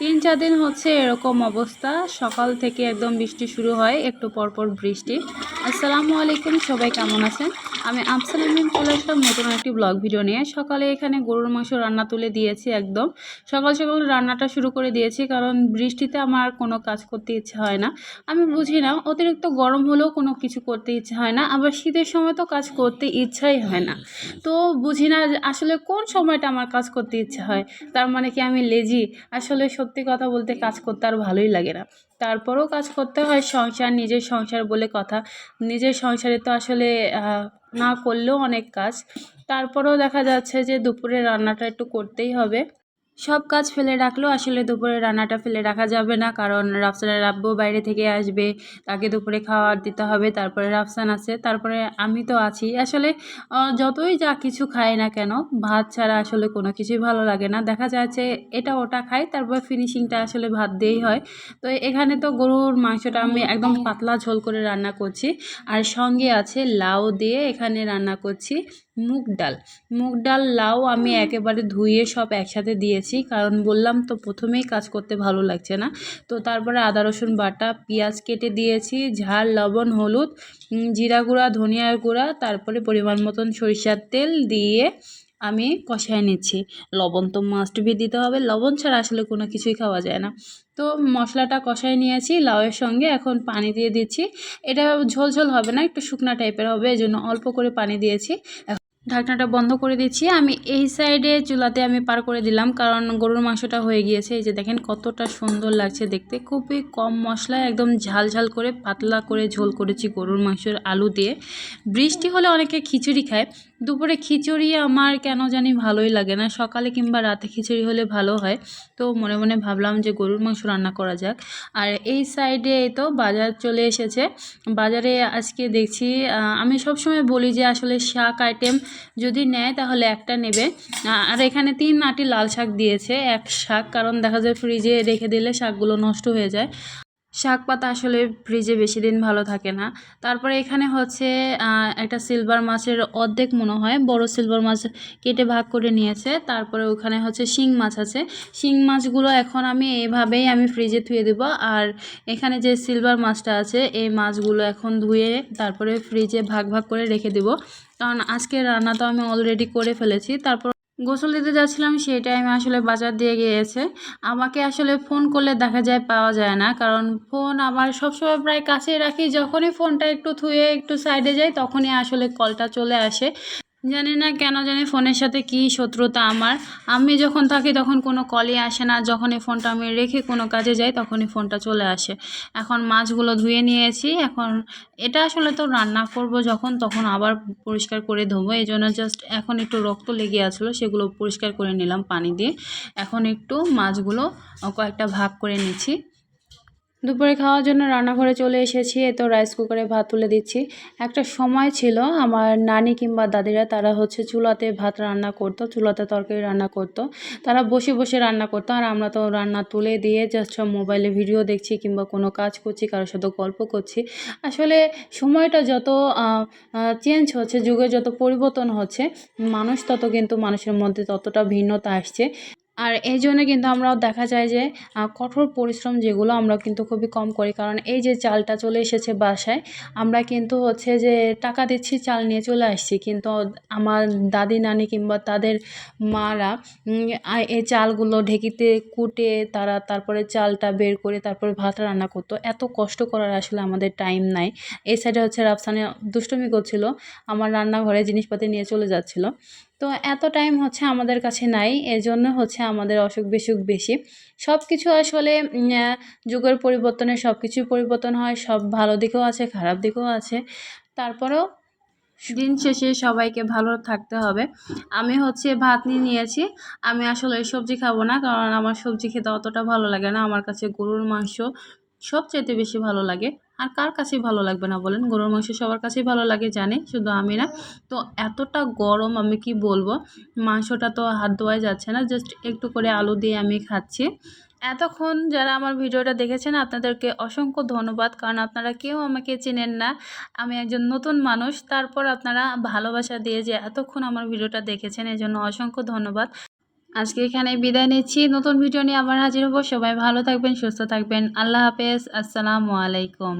তিন চার দিন হচ্ছে এরকম অবস্থা। সকাল থেকে একদম বৃষ্টি শুরু হয়, একটু পরপর বৃষ্টি। আসসালামু আলাইকুম, সবাই কেমন আছেন? আমি আমিন চলে আসলাম নতুন একটি ব্লগ ভিডিও নিয়ে। সকালে এখানে গরুর মাংস রান্না তুলে দিয়েছি একদম। সকাল সকাল রান্নাটা শুরু করে দিয়েছি, কারণ বৃষ্টিতে আমার কোনো কাজ করতে ইচ্ছে হয় না। আমি বুঝি না, অতিরিক্ত গরম হলেও কোনো কিছু করতে ইচ্ছে হয় না, আবার শীতের সময় তো কাজ করতে ইচ্ছাই হয় না। তো বুঝি না আসলে কোন সময়টা আমার কাজ করতে ইচ্ছে হয়? তার মানে কি আমি লেজি আসলে সত্যি কথা বলতে কাজ করতে আর ভালোই লাগে না। তারপরেও কাজ করতে হয়, সংসার, নিজের সংসার বলে কথা। নিজের সংসারে তো আসলে না করলেও অনেক কাজ। তারপরেও দেখা যাচ্ছে যে দুপুরে রান্নাটা একটু করতেই হবে। সব কাজ ফেলে রাখলেও আসলে দুপুরে রান্নাটা ফেলে রাখা যাবে না। কারণ রাফসানের আব্বু বাইরে থেকে আসবে তাকে দুপুরে খাওয়ার দিতে হবে তারপরে রাফসান আছে তারপরে আমি তো আছি। আসলে যতই যা কিছু খাই না কেন ভাত ছাড়া আসলে কোনো কিছুই ভালো লাগে না। দেখা যাচ্ছে এটা ওটা খাই তারপর ফিনিশিংটা আসলে ভাত দিয়েই হয়। তো এখানে তো গরুর মাংসটা আমি একদম পাতলা ঝোল করে রান্না করছি। আর সঙ্গে আছে লাউ দিয়ে এখানে রান্না করছি। মুগ ডাল। মুগ ডাল লাউ আমি একেবারে ধুয়ে সব একসাথে দিয়েছি কারণ বললাম তো প্রথমেই কাজ করতে ভালো লাগছে না। তো তারপরে আদা রসুন বাটা পেঁয়াজ কেটে দিয়েছি ঝাল লবণ হলুদ জিরা গুঁড়া ধনিয়ার গুঁড়া তারপরে পরিমাণ মতন সরিষার তেল দিয়ে আমি কষায় নিচ্ছি। লবণ তো মাস্ট বি দিতে হবে লবণ ছাড়া আসলে কোনো কিছুই খাওয়া যায় না। তো মশলাটা কষায় নিয়েছি লাউয়ের সঙ্গে এখন পানি দিয়ে দিচ্ছি। এটা ঝোল ঝোল হবে না একটু শুকনা টাইপের হবে এই জন্য অল্প করে পানি দিয়েছি। ঢাকনাটা বন্ধ করে দিচ্ছি। আমি এই সাইডে চুলাতে আমি পার করে দিলাম, কারণ গরুর মাংসটা হয়ে গিয়েছে। এই যে দেখেন কতটা সুন্দর লাগছে দেখতে। খুবই কম মশলায় একদম ঝাল ঝাল করে, পাতলা করে ঝোল করেছি গরুর মাংসের আলু দিয়ে। বৃষ্টি হলে অনেকে খিচুড়ি খায়। দুপুরে খিচুড়ি আমার কেন জানি ভালোই লাগে না। সকালে কিংবা রাতে খিচুড়ি হলে ভালো হয়। তো মনে মনে ভাবলাম যে গরুর মাংস রান্না করা যাক। আর এই সাইডে তো বাজার চলে এসেছে। বাজারে আজকে দেখছি আমি সবসময় বলি যে আসলে শাক আইটেম যদি নেয় তাহলে একটা নেবে। আর এখানে তিন আটি লাল শাক দিয়েছে, এক শাক। কারণ দেখা যায় ফ্রিজে রেখে দিলে শাকগুলো নষ্ট হয়ে যায়। শাক পাতা আসলে ফ্রিজে বেশি দিন ভালো থাকে না। তারপরে এখানে হচ্ছে একটা সিলভার মাছের অর্ধেক মনে হয়, বড় সিলভার মাছ কেটে ভাগ করে নিয়েছে। তারপরে ওখানে হচ্ছে শিং মাছ আছে। শিং মাছগুলো এখন আমি এভাবেই আমি ফ্রিজে ধুয়ে দেব। আর এখানে যে সিলভার মাছটা আছে, এই মাছগুলো এখন ধুয়ে তারপরে ফ্রিজে ভাগ ভাগ করে রেখে দেব। কারণ আজকে রান্না তো আমি অলরেডি করে ফেলেছি। তারপর গোসল দিতে যাচ্ছিলাম সেই টাইমে আসলে বাজার দিয়ে গিয়েছে। আমাকে আসলে ফোন করলে দেখা যায় পাওয়া যায় না, কারণ ফোন আমার সবসময় প্রায় কাছে রাখি। যখনই ফোনটা একটু থুয়ে একটু সাইডে যাই, তখনই আসলে কলটা চলে আসে। জানি না কেন জানি ফোনের সাথে কী শত্রুতা আমার। আমি যখন থাকি তখন কোনো কলই আসে না। যখনই ফোনটা আমি রেখে কোনো কাজে যাই তখনই ফোনটা চলে আসে। এখন মাছগুলো ধুয়ে নিয়েছি। এখন এটা আসলে তো রান্না করব যখন, তখন আবার পরিষ্কার করে ধোবো। এই জন্য জাস্ট এখন একটু রক্ত লেগে আসলো সেগুলো পরিষ্কার করে নিলাম পানি দিয়ে। এখন একটু মাছগুলো কয়েকটা ভাগ করে নিচ্ছি। দুপুরে খাওয়ার জন্য রান্নাঘরে চলে এসেছি তো রাইস কুকারে ভাত তুলে দিচ্ছি। একটা সময় ছিল, আমার নানি কিংবা দাদিরা তারা হচ্ছে চুলাতে ভাত রান্না করতো, চুলাতে তরকারি রান্না করতো। তারা বসে বসে রান্না করতো, আর আমরা তো রান্না তুলে দিয়ে জাস্ট সব মোবাইলে ভিডিও দেখছি কিংবা কোনো কাজ করছি, কারোর সাথে গল্প করছি। আসলে সময়টা যত চেঞ্জ হচ্ছে, যুগে যত পরিবর্তন হচ্ছে, মানুষ তত কিন্তু মানুষের মধ্যে ততটা ভিন্নতা আসছে। আর এই জন্য কিন্তু আমরাও দেখা যায় যে কঠোর পরিশ্রম যেগুলো আমরা কিন্তু খুবই কম করি। কারণ এই যে চালটা চলে এসেছে বাসায়, আমরা কিন্তু হচ্ছে যে টাকা দিচ্ছি, চাল নিয়ে চলে আসছি। কিন্তু আমার দাদি, নানি কিংবা তাদের মারা এই চালগুলো ঢেকিতে কুটে তারা তারপরে চালটা বের করে তারপরে ভাত রান্না করতো। এত কষ্ট করার আসলে আমাদের টাইম নাই। এই সাইডে হচ্ছে রাফসানে দুষ্টুমি করছিল। আমার রান্নাঘরে জিনিসপাতি নিয়ে চলে যাচ্ছিল। তো এত টাইম হচ্ছে আমাদের কাছে নাই, এজন্য হচ্ছে আমাদের অসুখ বিসুখ বেশি। সব কিছু আসলে যুগের পরিবর্তনে সব কিছুই পরিবর্তন হয়, সব ভালো দিকেও আছে, খারাপ দিকেও আছে। তারপরেও দিন শেষে সবাইকে ভালো থাকতে হবে। আমি হচ্ছে ভাত নিয়ে নিয়েছি, আমি আসলে সবজি খাব না, কারণ আমার সবজি খেতে অতটা ভালো লাগে না। আমার কাছে গরুর মাংস সবচেয়ে বেশি ভালো লাগে। আর কার কাছেই ভালো লাগবে না বলেন? গরুর মাংস সবার কাছেই ভালো লাগে, জানে, শুধু আমি না। তো এতটা গরম আমি কি বলব? মাংসটা তো হাত ধোয়াই যাচ্ছে না জাস্ট একটু করে আলু দিয়ে আমি খাচ্ছি। এতক্ষণ যারা আমার ভিডিওটা দেখেছেন, আপনাদেরকে অসংখ্য ধন্যবাদ, কারণ আপনারা কেউ আমাকে চেনেন না। আমি একজন নতুন মানুষ, তারপর আপনারা ভালোবাসা দিয়ে যে এতক্ষণ আমার ভিডিওটা দেখেছেন এই জন্য অসংখ্য ধন্যবাদ। আজকে এখানে বিদায় নিচ্ছি। নতুন ভিডিও নিয়ে আবার হাজির হব। সবাই ভালো থাকবেন, সুস্থ থাকবেন। আল্লাহ হাফেজ। আসসালামু আলাইকুম।